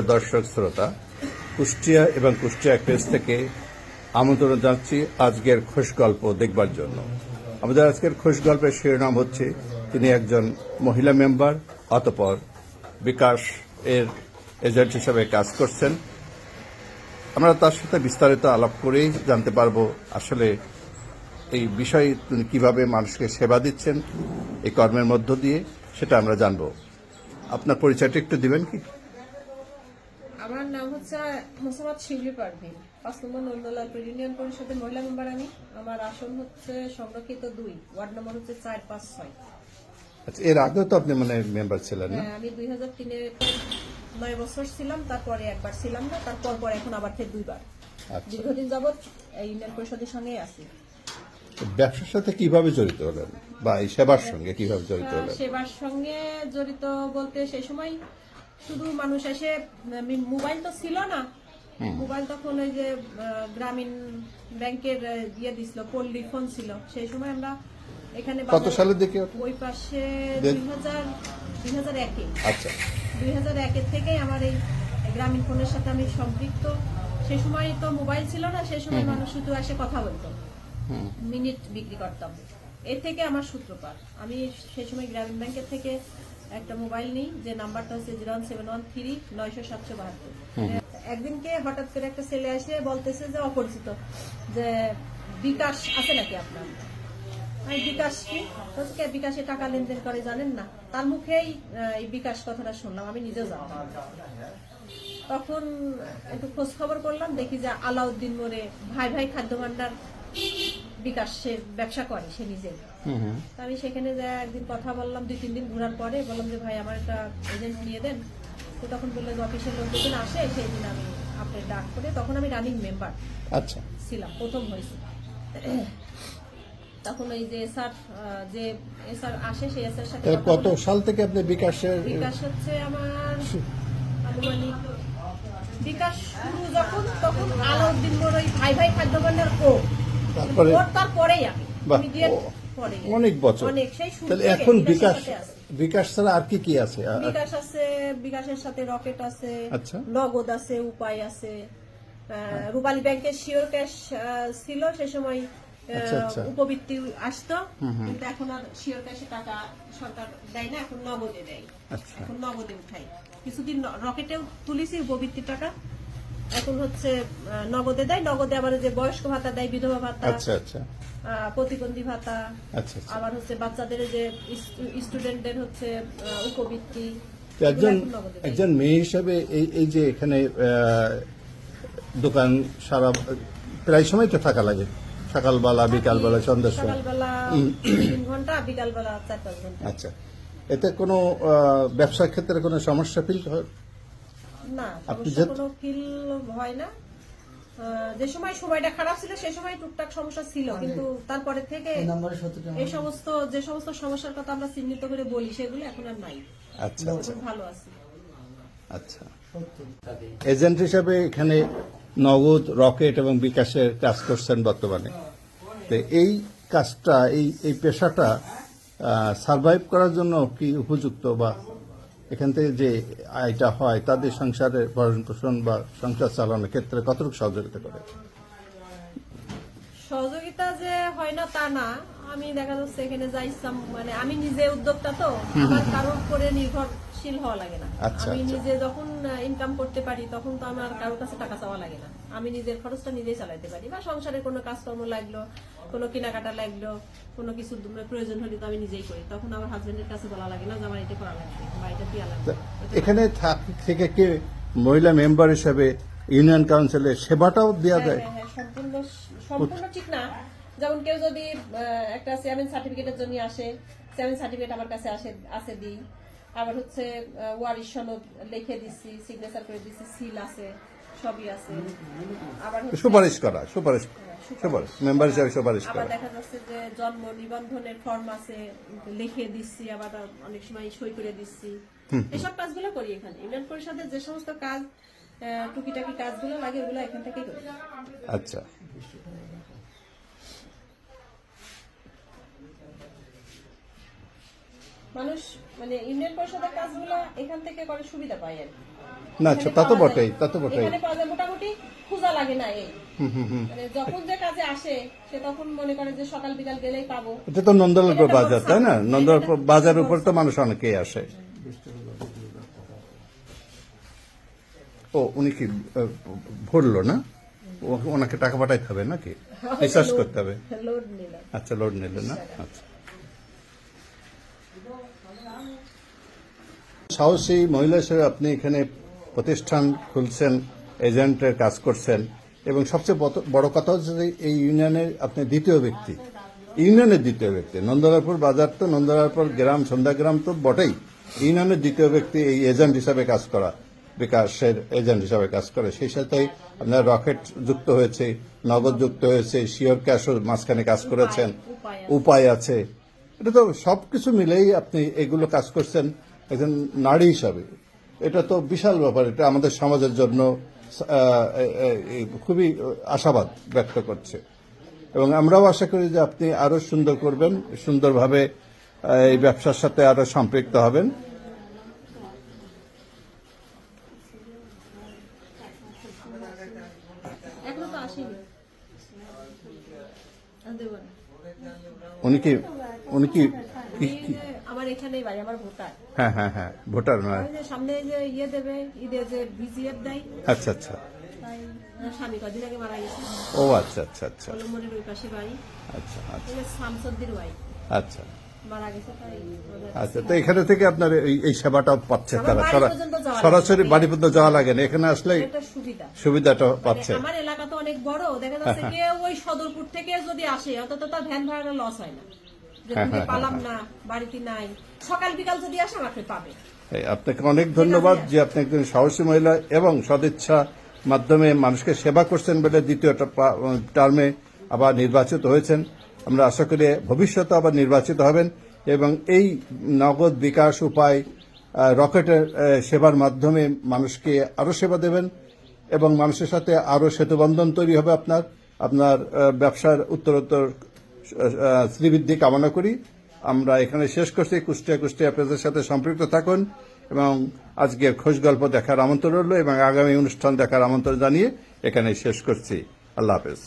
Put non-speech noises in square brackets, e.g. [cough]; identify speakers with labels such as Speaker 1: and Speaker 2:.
Speaker 1: সুপ্রিয় দর্শক শ্রোতা, কুষ্টিয়া এবং কুষ্টিয়া প্রেস থেকে আমন্ত্রণ জানাচ্ছি আজকের খোশ গল্প দেখবার জন্য। আমাদের আজকের খোশ গল্পের শিরোনাম হচ্ছে, তিনি একজন মহিলা মেম্বার, অতপর বিকাশ এর এজেন্ট হিসেবে কাজ করছেন। আমরা তার সাথে বিস্তারিত আলাপ করেই জানতে পারব আসলে এই বিষয়ে তিনি কীভাবে মানুষকে সেবা দিচ্ছেন, এই কর্মের মধ্য দিয়ে, সেটা আমরা জানব। আপনার পরিচয়টা একটু দিবেন কি?
Speaker 2: আমার নাম হচ্ছে মোসাম্মদ শিউলি পারভিন পাঁচ নম্বর নন্দলালপুর ইউনিয়ন পরিষদের মহিলা মেম্বার আমি। আমার আসন হচ্ছে সংরক্ষিত দুই ওয়ার্ড নম্বর হচ্ছে চার পাঁচ ছয়।
Speaker 1: আচ্ছা এর আগেও তো আপনি মানে মেম্বার ছিলেন না?
Speaker 2: হ্যাঁ, আমি দুই হাজার তিনে নয় বছর ছিলাম তারপরে একবার ছিলাম না তারপর পর এখন আবার ফের দুইবার।
Speaker 1: আচ্ছা।
Speaker 2: দীর্ঘদিন যাবৎ এই ইউনিয়ন পরিষদের সঙ্গেই আছি।
Speaker 1: ব্যবসার সাথে কীভাবে জড়িত হলেন? বা এই সেবার সঙ্গে কীভাবে জড়িত হলেন?
Speaker 2: সেবার সঙ্গে জড়িত বলতে সেই সময় শুধু মানুষ এসে মোবাইল তো ছিল না। মোবাইল তখন ওই যে গ্রামীণ ব্যাংকের ইয়ে দিছিল পল্লী ফোন ছিল। সেই সময় আমরা এখানে
Speaker 1: কত সালের দিকে
Speaker 2: ওই পাশে দুই হাজার দুই হাজার একে।
Speaker 1: আচ্ছা।
Speaker 2: দুই হাজার একের থেকেই আমার এই গ্রামীণ ফোনের সাথে আমি সম্পৃক্ত। সেই সময় তো মোবাইল ছিল না সেই সময় মানুষ শুধু এসে কথা বলতো। মিনিট বিক্রি করতাম। এর থেকে আমার সূত্রপাত। আমি সেই সময় গ্রামীণ ব্যাংকের থেকে একটা মোবাইল নিই যে নাম্বারটা হচ্ছে zero one seven one three নয়শো সাতশো বাহাত্তর। একদিনকে হঠাৎ করে একটা ছেলে এসে বলতেছে যে অপরিচিত যে বিকাশ আছে নাকি আপনার? আমি বিকাশ কি? "কে বিকাশে টাকা লেনদেন করে জানেন না? তার মুখেই এই বিকাশ কথাটা শুনলাম আমি নিজেও জানতাম তখন একটু খোঁজ খবর করলাম দেখি যে আলাউদ্দিন মোড়ে ভাই ভাই খাদ্য ভান্ডার বিকাশ সে ব্যবসা করে সে নিজে তো আমি সেখানে যা একদিন কথা বললাম দুই তিন দিন ঘোরার পরে বললাম যে ভাই আমার একটা এজেন্ট নিয়ে দেন। তো তখন বলল যে অফিসের লোক যেদিন আসে সেই দিন আমি আপনার ডাক করে তখন আমি রানিং মেম্বার
Speaker 1: আচ্ছা।
Speaker 2: ছিলাম প্রথম হয়েছে। তখন ওই যে স্যার যে স্যার আসে সেই স্যার সাথে
Speaker 1: কত সাল থেকে আপনি বিকাশের
Speaker 2: বিকাশ হচ্ছে আমার আনুমানিক বিকাশ শুরু যখন তখন আলাউদ্দিন মোড় ওই ভাই ভাই খাদ্য ভান্ডার ও।
Speaker 1: তারপরে অনেক বছর। তাহলে এখন বিকাশ বিকাশ ছাড়া আর কি কি আছে?
Speaker 2: বিকাশ আছে বিকাশের সাথে রকেট আছে
Speaker 1: আচ্ছা।
Speaker 2: নগদ আছে উপায় আছে। রূপালী ব্যাংকের শিওর ক্যাশ ছিল সে সময়
Speaker 1: আচ্ছা, আচ্ছা।
Speaker 2: উপবৃত্তি আসতো। কিন্তু এখন আর শিওর ক্যাশে টাকা সরকার দেয় না এখন নগদে দেয়। এখন নগদে উঠাই কিছুদিন রকেটেও তুলিছি উপবৃত্তির টাকা। এখন হচ্ছে নগদে দেয় নগদে আবার যে বয়স্ক ভাতা দেয় বিধবা ভাতা
Speaker 1: আচ্ছা আচ্ছা।
Speaker 2: প্রতিবন্ধী ভাতা
Speaker 1: আচ্ছা আচ্ছা।
Speaker 2: আবার হচ্ছে বাচ্চাদের যে স্টুডেন্টদের হচ্ছে উপবৃত্তি
Speaker 1: একজন। একজন মেয়ে হিসেবে এই এই যে এখানে দোকান সারা প্রায় সময় তো থাকা লাগে। সকালবেলা বিকালবেলা সন্ধ্যার সময়।
Speaker 2: ঘণ্টা বিকালবেলা চার পাঁচ ঘণ্টা।
Speaker 1: আচ্ছা। এতে কোনো ব্যবসার ক্ষেত্রে কোনো সমস্যা ফিল হয়?
Speaker 2: না সমস্যা
Speaker 1: যে-
Speaker 2: কোনো ফিল হয় না। যে সময় সময়টা খারাপ ছিল সে সময় টুকটাক সমস্যা ছিল কিন্তু তারপরে থেকে এই সমস্ত যে সমস্ত সমস্যার কথা আমরা চিহ্নিত করে বলি সেগুলো এখন আর নাই।
Speaker 1: আচ্ছা আচ্ছা।
Speaker 2: ভালো আছি।
Speaker 1: আচ্ছা। এজেন্ট হিসাবে এখানে নগদ রকেট এবং বিকাশের কাজ করছেন বর্তমানে। তো এই কাজটা এই এই পেশাটা সার্ভাইভ করার জন্য কি উপযুক্ত বা এখান থেকে যে আয়টা হয় তাদের সংসারের ভরণ পোষণ বা সংসার চালানোর ক্ষেত্রে কতটুকু সহযোগিতা করে?
Speaker 2: সহযোগিতা যে হয় না তা না। আমি দেখা যাচ্ছে এখানে যাই মানে আমি নিজে উদ্যোক্তা তো আমার কারোর উপরে নির্ভরশীল হওয়া লাগে না।
Speaker 1: আচ্ছা,
Speaker 2: আমি
Speaker 1: আচ্ছা।
Speaker 2: নিজে যখন ইনকাম করতে পারি তখন তো আমার কারোর কাছে টাকা চাওয়া লাগে না। আমি নিজের খরচটা নিজেই চালাতে পারি। বা সংসারের কোনো কাজকর্ম লাগল কোনো কেনাকাটা লাগল কোনো কিছু প্রয়োজন হলে তো আমি নিজেই করি। তখন আমার হাজবেন্ডের কাছে বলা লাগে না যে আমার এটা করা লাগবে বা এটা দেওয়া লাগবে।
Speaker 1: এখানে থেকে কি মহিলা মেম্বার হিসেবে ইউনিয়ন কাউন্সিলের সেবাটাও দেওয়া
Speaker 2: হ্যাঁ,
Speaker 1: যায়?
Speaker 2: হ্যাঁ, হ্যাঁ, সম্পূর্ণ সম্পূর্ণ ঠিক না। যেমন কেউ যদি একটা চেয়ারম্যান সার্টিফিকেটের জন্য আসে চেয়ারম্যান সার্টিফিকেট আমার কাছে আসে আছে দিই। আবার হচ্ছে ওয়ারিশ সনদ লিখে দিচ্ছি সিগনেচার করে দিচ্ছি সিল আছে সবই আছে। আবার
Speaker 1: সুপারিশ করা সুপারিশ সুপারিশ। মেম্বার হিসাবে সুপারিশ করা।
Speaker 2: দেখা যাচ্ছে যে জন্ম নিবন্ধনের ফর্ম আছে লিখে দিচ্ছি আবার অনেক সময় সই করে দিচ্ছি এসব কাজগুলো করি এখানে। ইউনিয়ন পরিষদের যে সমস্ত কাজ টুকিটাকি কাজগুলো লাগে ওগুলো এখান থেকেই করি।
Speaker 1: আচ্ছা।
Speaker 2: মানুষ মানে ইউনিয়ন পরিষদের কাজগুলো এখান থেকে করে সুবিধা পায় আর
Speaker 1: না আচ্ছা তা তো বটেই। তা তো বটেই।
Speaker 2: এখানে পাওয়া যায় মোটামুটি খোঁজা লাগে না এই।
Speaker 1: হুম হুম হুম।
Speaker 2: মানে যখন যে কাজে আসে সে তখন মনে করে যে সকাল বিকাল গেলেই পাবো।
Speaker 1: এটা তো নন্দলালপুর বাজার তাই না? নন্দলালপুর বাজারের উপর তো মানুষ অনেকেই আসে। ও উনি কি ভরলো না? ওনাকে টাকা পাঠাইতে হবে নাকি? [laughs] রিচার্জ করতে হবে। আচ্ছা লোড নিলেন না? আচ্ছা। সাহসী মহিলা হিসেবে আপনি এখানে প্রতিষ্ঠান খুলছেন, এজেন্টের কাজ করছেন এবং সবচেয়ে বড় কথা হচ্ছে এই ইউনিয়নের আপনি দ্বিতীয় ব্যক্তি। ইউনিয়নের দ্বিতীয় ব্যক্তি। নন্দলালপুর বাজার তো নন্দলালপুর গ্রাম, সন্ধ্যা গ্রাম তো বটেই। ইউনিয়নের দ্বিতীয় ব্যক্তি এই এজেন্ট হিসাবে কাজ করা, বিকাশের এজেন্ট হিসাবে কাজ করে। সেই সাথে আপনার রকেট যুক্ত হয়েছে, নগদ যুক্ত হয়েছে, শিওর ক্যাশও মাঝখানে কাজ করেছেন,
Speaker 2: উপায় আছে।
Speaker 1: উপায় আছে। এটা তো সবকিছু মিলেই আপনি এগুলো কাজ করছেন। একজন নারী হিসাবে। এটা তো বিশাল ব্যাপার এটা আমাদের সমাজের জন্য খুবই আশাবাদ ব্যক্ত করছে। এবং আমরাও আশা করি যে আপনি আরও সুন্দর করবেন সুন্দরভাবে এই ব্যবসার সাথে আরও সম্পৃক্ত হবেন। উনি কি উনি কি?
Speaker 2: আমার এখানেই বাড়ি আমার ভোটার।
Speaker 1: হ্যাঁ হ্যাঁ হ্যাঁ ভোটার নয়
Speaker 2: ওই যে সামনে যে ইয়ে দেবে ঈদে যে ভিজিএফ দেয়
Speaker 1: আচ্ছা আচ্ছা।
Speaker 2: তাই আমার স্বামী কদিন আগে মারা গেছে।
Speaker 1: ও আচ্ছা আচ্ছা আচ্ছা।
Speaker 2: কলমনের ওই পাশে বাড়ি।
Speaker 1: আচ্ছা আচ্ছা।
Speaker 2: এই শামসুদ্দির ওয়াই
Speaker 1: আচ্ছা।
Speaker 2: মারা গেছে তাই
Speaker 1: আচ্ছা তো এখানে থেকে আপনার এই- এই সেবাটা পাচ্ছে
Speaker 2: আমার
Speaker 1: তারা।
Speaker 2: বাড়ি
Speaker 1: সরা-
Speaker 2: পর্যন্ত যাওয়া লাগে।
Speaker 1: সরাসরি বাড়ি পর্যন্ত যাওয়া লাগে না। এখানে আসলে
Speaker 2: সুবিধা।
Speaker 1: সুবিধাটা
Speaker 2: মানে
Speaker 1: পাচ্ছে।
Speaker 2: আমার এলাকা তো অনেক বড় দেখা যাচ্ছে কেউ ওই সদরপুর থেকে যদি আসে অন্তত তার ভ্যান ভাড়াটা লস হয় না।
Speaker 1: হ্যাঁ, হ্যাঁ,
Speaker 2: পালাম না বাড়িতে নাই। সকাল বিকাল যদি আসে আমাকে পাবে।
Speaker 1: আপনাকে অনেক ধন্যবাদ যে আপনি একজন সাহসী মহিলা এবং সদিচ্ছা মাধ্যমে মানুষকে সেবা করছেন বলে দ্বিতীয় টার্মে আবার নির্বাচিত হয়েছেন। আমরা আশা করি ভবিষ্যতে আবার নির্বাচিত হবেন এবং এই নগদ বিকাশ উপায় রকেটের সেবার মাধ্যমে মানুষকে আরও সেবা দেবেন এবং মানুষের সাথে আরও সেতুবন্ধন তৈরি হবে আপনার। আপনার ব্যবসার উত্তরোত্তর শ্রীবৃদ্ধি কামনা করি। আমরা এখানে শেষ করছি। কুষ্টিয়া কুষ্টিয়া পেজের সাথে সম্পৃক্ত থাকুন এবং আজকের খোঁজ গল্প দেখার আমন্ত্রণ রইল এবং আগামী অনুষ্ঠান দেখার আমন্ত্রণ জানিয়ে এখানে শেষ করছি। আল্লাহ হাফেজ।